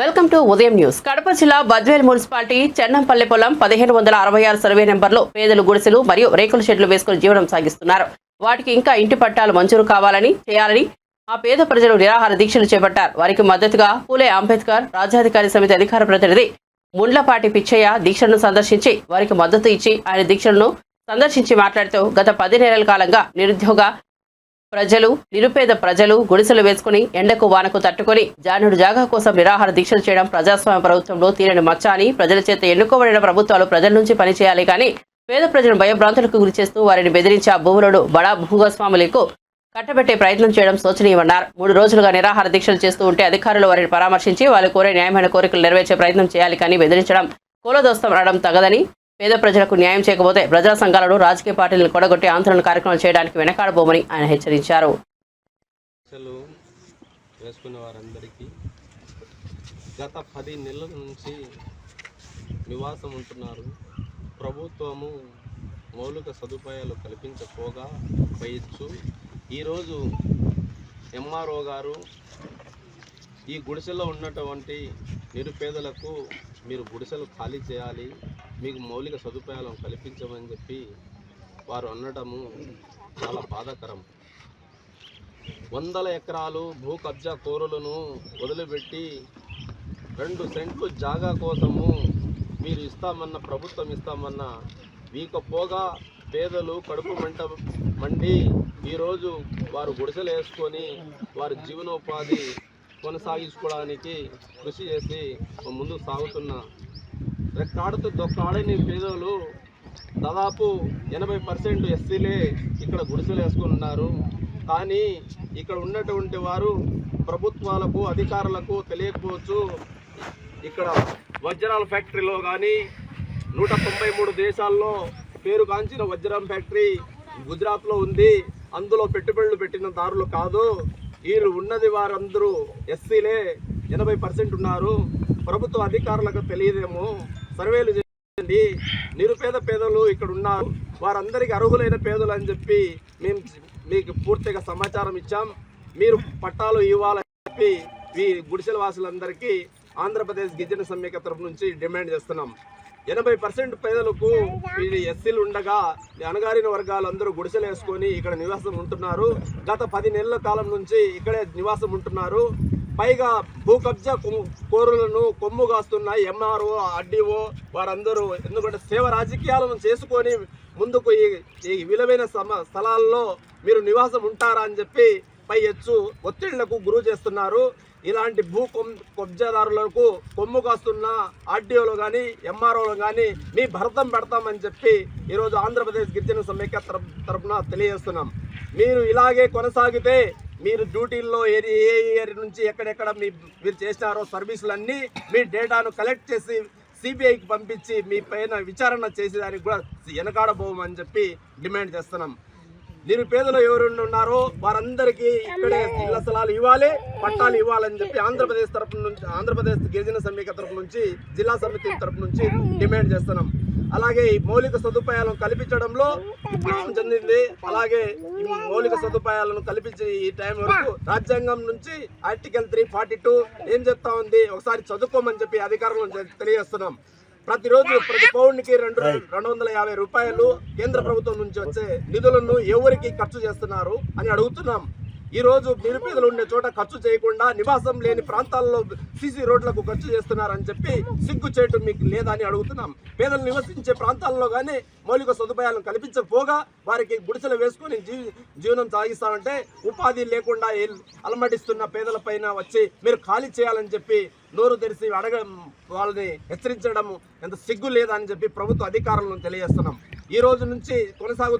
Welcome to Udayam news. Kadapa జిల్లా Badvel municipality Chennampalle పొలం పదిహేను వందల అరవై ఆరు సర్వే నెంబర్లో పేదలు గుడిసెలు మరియు రేకుల షెడ్లు వేసుకుని జీవనం సాగిస్తున్నారు. వాటికి ఇంకా ఇంటి పట్టాలు మంజూరు కావాలని చేయాలని ఆ పేద ప్రజలు నిరాహార దీక్షలు చేపట్టారు. వారికి మద్దతుగా పూలే అంబేద్కర్ రాజ్యాధికారి సమితి అధికార ప్రతినిధి ముండ్లపాటి పిచ్చయ్య దీక్షలను సందర్శించి వారికి మద్దతు ఇచ్చి ఆయన దీక్షలను సందర్శించి మాట్లాడుతూ గత పది నెలల కాలంగా నిరుద్యోగ ప్రజలు నిరుపేద ప్రజలు గుడిసెలు వేసుకుని ఎండకు వానకు తట్టుకొని జానుడు జాగా కోసం నిరాహార దీక్షలు చేయడం ప్రజాస్వామ్య ప్రభుత్వంలో తీరని మచ్చ అని ప్రజల చేత ఎన్నుకోబడిన ప్రభుత్వాలు ప్రజల నుంచి పనిచేయాలి కానీ పేద ప్రజలను భయభ్రాంతులకు గురి చేస్తూ వారిని బెదిరించి ఆ భూములను బడా భూగస్వాములకు కట్టబెట్టే ప్రయత్నం చేయడం శోచనీయమన్నారు. మూడు రోజులుగా నిరాహార దీక్షలు చేస్తూ ఉంటే అధికారులు వారిని పరామర్శించి వాళ్ళు కోరే న్యాయమైన కోరికలు నెరవేర్చే ప్రయత్నం చేయాలి కానీ బెదిరించడం కూలదోస్తం అనడం తగదని పేద ప్రజలకు న్యాయం చేయకపోతే ప్రజా సంఘాలను రాజకీయ పార్టీలను కొడగొట్టి ఆందోళన కార్యక్రమాలు చేయడానికి వెనకాడబోమని ఆయన హెచ్చరించారు. వేసుకున్న వారందరికీ గత పది నెలల నుంచి నివాసం ఉంటున్నారు. ప్రభుత్వము మౌలిక సదుపాయాలు కల్పించకపోగా పోయచ్చు. ఈరోజు ఎంఆర్ఓ గారు ఈ గుడిసెలో ఉన్నటువంటి నిరుపేదలకు మీరు గుడిసెలు ఖాళీ చేయాలి. మీకు మౌలిక సదుపాయాలను కల్పించమని చెప్పి వారు అనడము చాలా బాధాకరం. వందల ఎకరాలు భూ కబ్జా కోరులను వదిలిపెట్టి రెండు సెంట్లు జాగా కోసము మీరు ఇస్తామన్న ప్రభుత్వం ఇస్తామన్న వీకపోగా పేదలు కడుపు మంట మండి ఈరోజు వారు గుడిసెలు వేసుకొని వారి జీవనోపాధి కొనసాగించుకోవడానికి కృషి చేసి ముందుకు సాగుతున్న రెక్కాడుతూ దొక్కాడని పేదలు దాదాపు ఎనభై పర్సెంట్ ఎస్సీలే ఇక్కడ గుడిసెలు వేసుకున్నారు కానీ ఇక్కడ ఉన్నటువంటి వారు ప్రభుత్వాలకు అధికారులకు తెలియకపోవచ్చు. ఇక్కడ వజ్రాల ఫ్యాక్టరీలో కానీ నూట తొంభై మూడు దేశాల్లో పేరుగాంచిన వజ్రం ఫ్యాక్టరీ గుజరాత్లో ఉంది. అందులో పెట్టుబడులు పెట్టిన దారులు కాదు. వీళ్ళు ఉన్నది వారందరూ ఎస్సీలే. ఎనభై పర్సెంట్ ఉన్నారు. ప్రభుత్వ అధికారులకు తెలియదేమో. సర్వేలు చేయండి నిరుపేద పేదలు ఇక్కడ ఉన్నారు. వారందరికీ అర్హులైన పేదలు అని చెప్పి మేము మీకు పూర్తిగా సమాచారం ఇచ్చాం. మీరు పట్టాలు ఇవ్వాలని చెప్పి ఈ గుడిసెల వాసులందరికీ ఆంధ్రప్రదేశ్ గిరిజన సమ్మెక తరపు నుంచి డిమాండ్ చేస్తున్నాం. ఎనభై పర్సెంట్ పేదలకు ఎస్సీలు ఉండగా అణగారిన వర్గాలు అందరూ గుడిసెలు వేసుకొని ఇక్కడ నివాసం ఉంటున్నారు. గత పది నెలల కాలం నుంచి ఇక్కడే నివాసం ఉంటున్నారు. పైగా భూ కబ్జా కోరులను కొమ్ము కాస్తున్న ఎంఆర్ఓ ఆర్డీఓ వారందరూ ఎందుకంటే సేవ రాజకీయాలను చేసుకొని ముందుకు ఈ ఈ విలువైన సమ స్థలాల్లో మీరు నివాసం ఉంటారా అని చెప్పి పై ఎచ్చు ఒత్తిళ్ళకు గురువు చేస్తున్నారు. ఇలాంటి భూ కబ్జాదారులకు కొమ్ము కాస్తున్న ఆర్డీఓలు కానీ ఎంఆర్ఓలు కానీ మీ భరతం పెడతామని చెప్పి ఈరోజు ఆంధ్రప్రదేశ్ గిరిజన సమైక్య తరపు తరపున తెలియజేస్తున్నాం. మీరు ఇలాగే కొనసాగితే మీరు డ్యూటీల్లో ఏరి ఏ ఏరియా నుంచి ఎక్కడెక్కడ మీ మీరు చేసినారో సర్వీసులన్నీ మీ డేటాను కలెక్ట్ చేసి సిబిఐకి పంపించి మీ పైన విచారణ చేసేదానికి కూడా వెనకాడబోమని చెప్పి డిమాండ్ చేస్తున్నాం. నిరుపేదలు ఎవరు ఉన్నారో వారందరికీ ఇక్కడే ఇళ్ళ స్థలాలు ఇవ్వాలి పట్టాలు ఇవ్వాలని చెప్పి ఆంధ్రప్రదేశ్ తరపు నుంచి ఆంధ్రప్రదేశ్ గిరిజన సమైక్య తరపు నుంచి జిల్లా సమితి తరపు నుంచి డిమాండ్ చేస్తున్నాం. అలాగే ఈ మౌలిక సదుపాయాలను కల్పించడంలో విఫలం చెందింది. అలాగే ఈ మౌలిక సదుపాయాలను కల్పించి ఈ టైం వరకు రాజ్యాంగం నుంచి ఆర్టికల్ త్రీ ఫార్టీ టూ ఏం చెప్తా ఉంది? ఒకసారి చదువుకోమని చెప్పి అధికారులను తెలియజేస్తున్నాం. ప్రతిరోజు ప్రతి పౌరునికి రెండు రెండు వందల యాభై రూపాయలు కేంద్ర ప్రభుత్వం నుంచి వచ్చే నిధులను ఎవరికి ఖర్చు చేస్తున్నారు అని అడుగుతున్నాం. ఈరోజు నిరుపేదలు ఉండే చోట ఖర్చు చేయకుండా నివాసం లేని ప్రాంతాల్లో సీసీ రోడ్లకు ఖర్చు చేస్తున్నారని చెప్పి సిగ్గు చేయటం మీకు లేదా అని అడుగుతున్నాం. పేదలు నివసించే ప్రాంతాల్లో కానీ మౌలిక సదుపాయాలను కల్పించకపోగా వారికి గుడిసెలు వేసుకొని జీ జీవనం సాగిస్తామంటే ఉపాధి లేకుండా అలమటిస్తున్న అలమటిస్తున్న పేదలపైన వచ్చి మీరు ఖాళీ చేయాలని చెప్పి నోరు తెరిచి అడగ వాళ్ళని హెచ్చరించడం ఎంత సిగ్గు లేదని చెప్పి ప్రభుత్వ అధికారులను తెలియజేస్తున్నాం. ఈ రోజు నుంచి కొనసాగుతున్న